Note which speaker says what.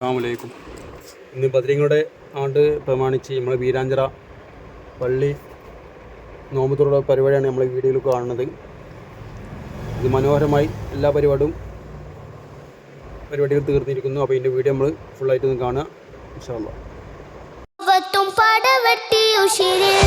Speaker 1: അസ്സാമലൈക്കും ഇന്ന് ബദ്രീങ്ങളുടെ ആണ്ട് പ്രമാണിച്ച് നമ്മൾ വീരാഞ്ചിറ പള്ളി നോമ്പുതുറ പരിപാടിയാണ് നമ്മൾ ഈ വീഡിയോയിൽ കാണുന്നത്. ഇത് മനോഹരമായി എല്ലാ പരിപാടിയും പരിപാടികൾ തീർന്നിരിക്കുന്നു. അപ്പോൾ ഇതിന്റെ വീഡിയോ നമ്മൾ ഫുള്ളായിട്ട് ഒന്ന് കാണുക. ഇൻഷാല്ലാ
Speaker 2: പടവെട്ടി ഉഷിരിൽ